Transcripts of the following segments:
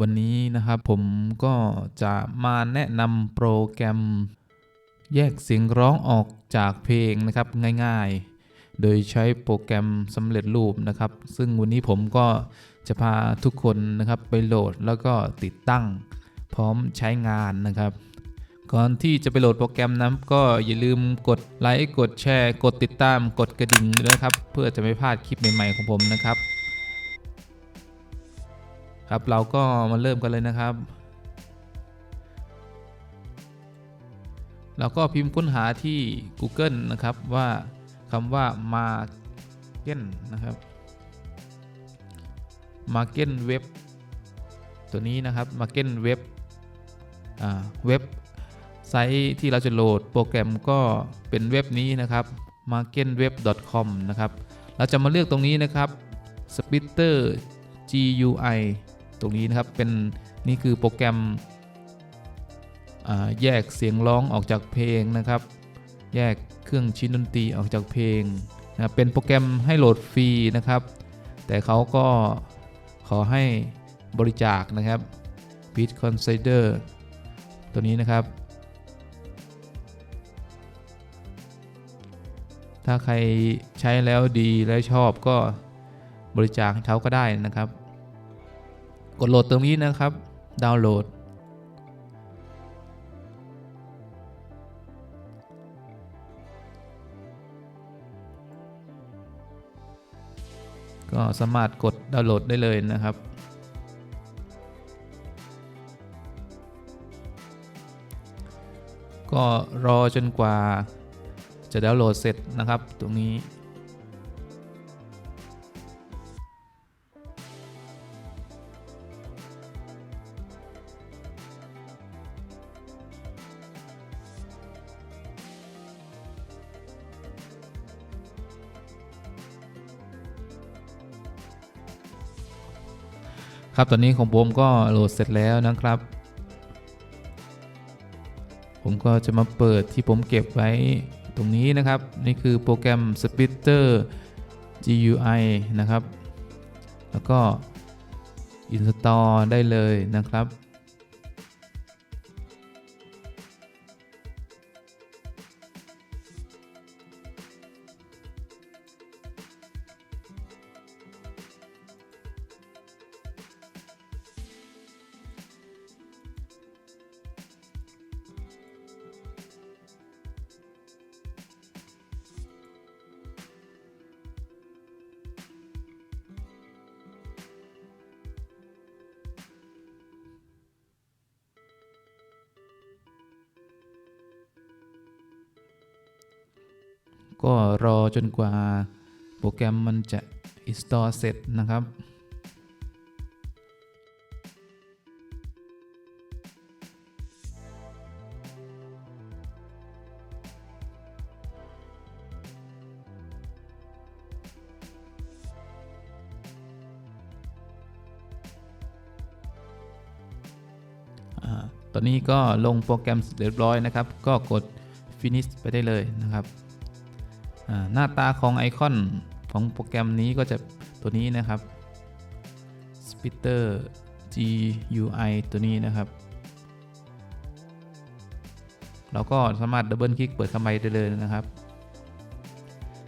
วันนี้นะครับผมก็จะมาแนะนำโปรแกรม แยกเสียงร้องออกจากเพลงนะครับง่ายๆ โดยใช้โปรแกรมสำเร็จรูปนะครับ ซึ่งวันนี้ผมก็จะพาทุกคนนะครับไปโหลดแล้วก็ติดตั้งพร้อมใช้งานนะครับ ก่อนที่จะไปโหลดโปรแกรมนั้นก็อย่าลืมกดไลค์กดแชร์ กดติดตามกดกระดิ่งด้วยครับ เพื่อจะไม่พลาดคลิปใหม่ๆของผมนะครับ ครับเราก็มาเริ่มกันเลยนะครับ เราก็พิมพ์ค้นหาที่ Google นะครับว่าคำว่า Market นะครับ Market Web ตัวนี้นะครับ Market Web เว็บไซต์ที่เราจะโหลดโปรแกรมก็เป็นเว็บนี้นะครับ marketweb.com นะครับ เราจะมาเลือกตรงนี้นะครับ Splitter GUI รงนี้นะครับ เป็นนี่คือโปรแกรมแยกเสียงร้องออกจากเพลงนะครับ แยกเครื่องชิ้นดนตรีออกจากเพลงนะเป็นโปรแกรมให้โหลดฟรีนะครับ แต่เขาก็ขอให้บริจาคนะครับ Beat Consider ตัวนี้นะครับ ถ้าใครใช้แล้วดีและชอบก็บริจาคเขาก็ได้นะครับ ดโหลดตรงนี้นะครับ ดาวน์โหลด ก็สามารถกดดาวน์โหลดได้เลยนะครับก็รอจนกว่าจะดาวน์โหลดเสร็จนะครับ ตรงนี้ ครับตอนนี้ของผมก็โหลดเสร็จแล้วนะครับ ผมก็จะมาเปิดที่ผมเก็บไว้ตรงนี้นะครับ นี่คือโปรแกรม Splitter GUI นะครับ แล้วก็ install ได้เลยนะครับ ก็รอจนกว่าโปรแกรมมันจะ install เสร็จนะครับอ่าตอนนี้ก็ลงโปรแกรมเสร็จเรียบร้อยนะครับ ก็กด finish ไปได้เลยนะครับ หน้าตาของไอคอนของโปรแกรมนี้ก็จะตัวนี้นะครับ Splitter GUI ตัวนี้นะครับ เราก็สามารถดับเบิลคลิกเปิดเข้าไปได้เลยนะครับ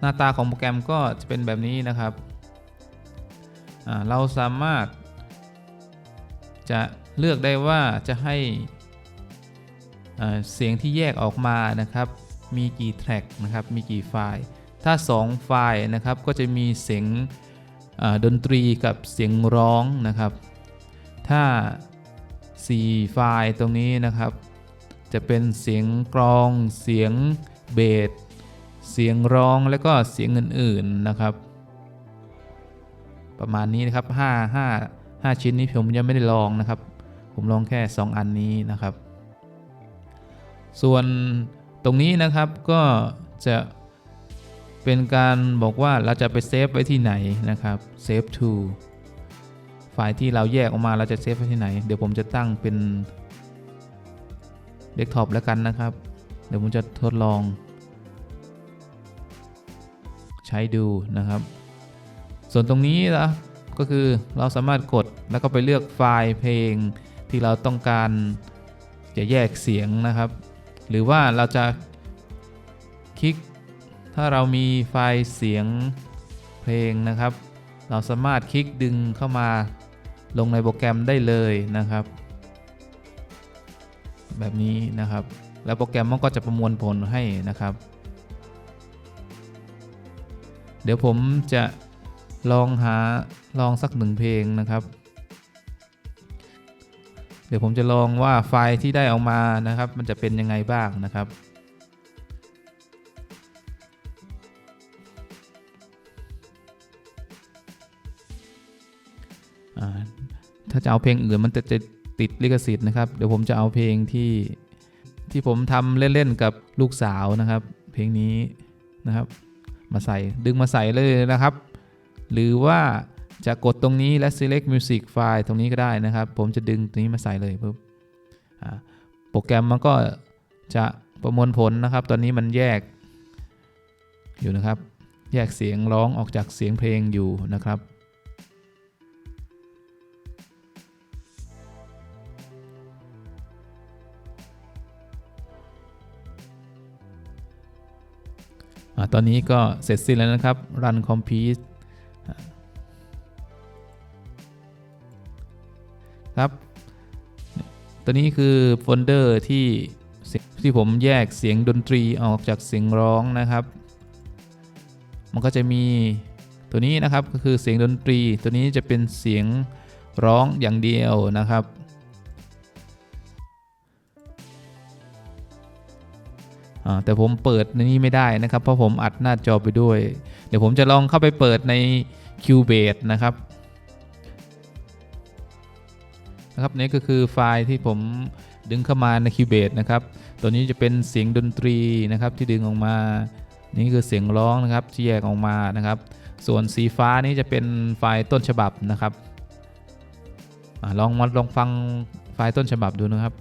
หน้าตาของโปรแกรมก็จะเป็นแบบนี้นะครับเราสามารถ จะเลือกได้ว่าจะให้เสียงที่แยกออกมานะครับ มีกี่แทร็กนะครับ มีกี่ไฟล์ ถ้า 2 ไฟล์นะครับ ก็จะมีเสียงดนตรีกับเสียงร้องนะครับ ถ้า 4 ไฟล์ตรงนี้นะครับ จะเป็นเสียงกลอง เสียงเบส เสียงร้อง แล้วก็เสียงอื่นๆนะครับ ประมาณนี้นะครับ 5 5 5 ชิ้นนี้ผมยังไม่ได้ลองนะครับ ผมลองแค่ 2 อันนี้นะครับ ส่วน ตรงนี้นะครับก็จะเป็นการบอกว่าเราจะไปเซฟไว้ที่ไหนนะครับ save to ไฟล์ที่เราแยกออกมาเราจะเซฟไว้ที่ไหน เดี๋ยวผมจะตั้งเป็นเดสก์ท็อปแล้วกันนะครับ เดี๋ยวผมจะทดลอง ใช้ดูนะครับ ส่วนตรงนี้นะก็คือเราสามารถกดแล้วก็ไปเลือกไฟล์เพลงที่เราต้องการจะแยกเสียงนะครับ หรือว่าเราจะคลิก ถ้าเรามีไฟล์เสียงเพลงนะครับ เราสามารถคลิกดึงเข้ามาลงในโปรแกรมได้เลยนะครับ แบบนี้นะครับ แล้วโปรแกรมมันก็จะประมวลผลให้นะครับ เดี๋ยวผมจะลองหาลองสักหนึ่งเพลงนะครับ เดี๋ยวผมจะลองว่าไฟล์ที่ได้ออกมานะครับ มันจะเป็นยังไงบ้างนะครับ ถ้าจะเอาเพลงอื่นมันจะจะติดลิขสิทธิ์นะครับ เดี๋ยวผมจะเอาเพลงที่ที่ผมทำเล่นๆกับลูกสาวนะครับ เพลงนี้นะครับ มาใส่ดึงมาใส่เลยนะครับ หรือว่า จะกดตรงนี้และ select music file ตรงนี้ก็ได้นะครับ ผมจะดึงตรงนี้มาใส่เลยปุ๊บอ่าโปรแกรมมันก็จะประมวลผลนะครับ ตอนนี้มันแยกอยู่นะครับ แยกเสียงร้องออกจากเสียงเพลงอยู่นะครับอตอนนี้ก็เสร็จสิ้นแล้วนะครับ run complete ครับตัวนี้คือโฟลเดอร์ที่ที่ผมแยกเสียงดนตรีออกจากเสียงร้องนะครับ มันก็จะมีตัวนี้นะครับก็คือเสียงดนตรี ตัวนี้จะเป็นเสียงร้องอย่างเดียวนะครับอ่าแต่ผมเปิดในนี้ไม่ได้นะครับ เพราะผมอัดหน้าจอไปด้วย เดี๋ยวผมจะลองเข้าไปเปิดใน Cubase นะครับ นะครับนี่ก็คือไฟล์ที่ผมดึงเข้ามาใน Cubase นะครับ ตัวนี้จะเป็นเสียงดนตรีนะครับที่ดึงออกมา นี่คือเสียงร้องนะครับที่แยกออกมานะครับ ส่วนสีฟ้านี้จะเป็นไฟล์ต้นฉบับนะครับอลองมาลองฟังไฟล์ต้นฉบับดูนะครับ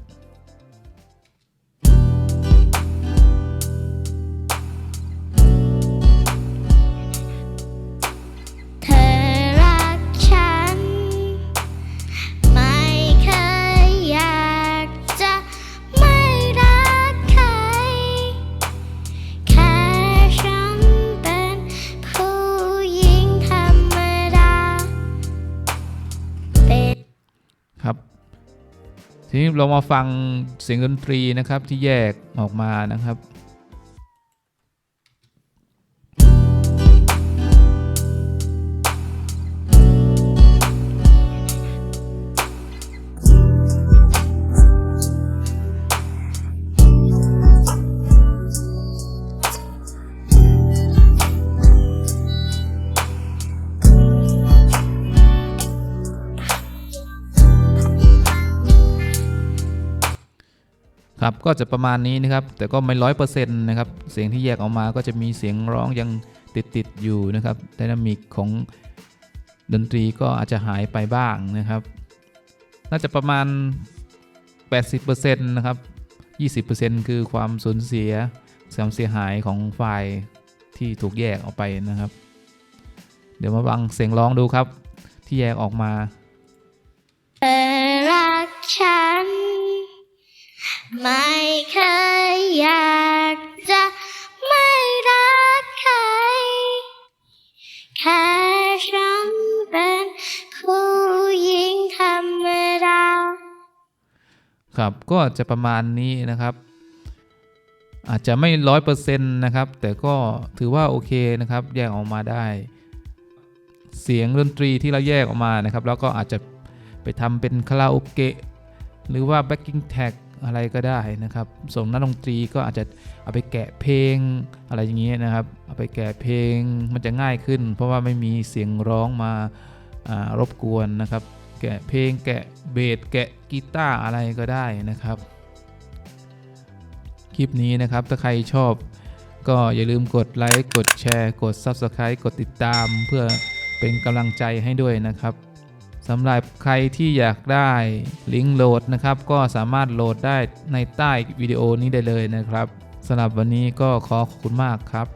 ทีนี้เรามาฟังเสียงดนตรีนะครับที่แยกออกมานะครับับก็จะประมาณนี้นะครับ แต่ก็ไม่ร้อยเปอร์เซ็นต์นะครับ เสียงที่แยกออกมาก็จะมีเสียงร้องยังติดติดอยู่นะครับไดนามิกของดนตรีก็อาจจะหายไปบ้างนะครับ น่าจะประมาณ 80%นะครับ 20%คือความสูญเสียความเสียหายของไฟล์ที่ถูกแยกออกไปนะครับ เดี๋ยวมาฟังเสียงร้องดูครับ ที่แยกออกมา ไม่เคยอยากจะไม่รักใคร แค่ฉันเป็นผู้หญิงธรรมดา ครับก็จะประมาณนี้นะครับ อาจจะไม่ร้อยเปอร์เซ็นต์นะครับ แต่ก็ถือว่าโอเคนะครับ แยกออกมาได้ เสียงดนตรีที่เราแยกออกมานะครับ แล้วก็อาจจะไปทำเป็นคาราโอเกะหรือว่า backing tag อะไรก็ได้นะครับ ส่งนักดนตรีก็อาจจะเอาไปแกะเพลงอะไรอย่างเงี้ยนะครับ เอาไปแกะเพลงมันจะง่ายขึ้น เพราะว่าไม่มีเสียงร้องมารบกวนนะครับ แกะเพลงแกะเบสแกะกีตาร์อะไรก็ได้นะครับ คลิปนี้นะครับถ้าใครชอบก็อย่าลืมกดไลค์ กดแชร์ กด Subscribe กดติดตาม เพื่อเป็นกำลังใจให้ด้วยนะครับ สำหรับใครที่อยากได้ลิงก์โหลดนะครับ ก็สามารถโหลดได้ในใต้วิดีโอนี้ได้เลยนะครับสำหรับวันนี้ก็ขอขอบคุณมากครับ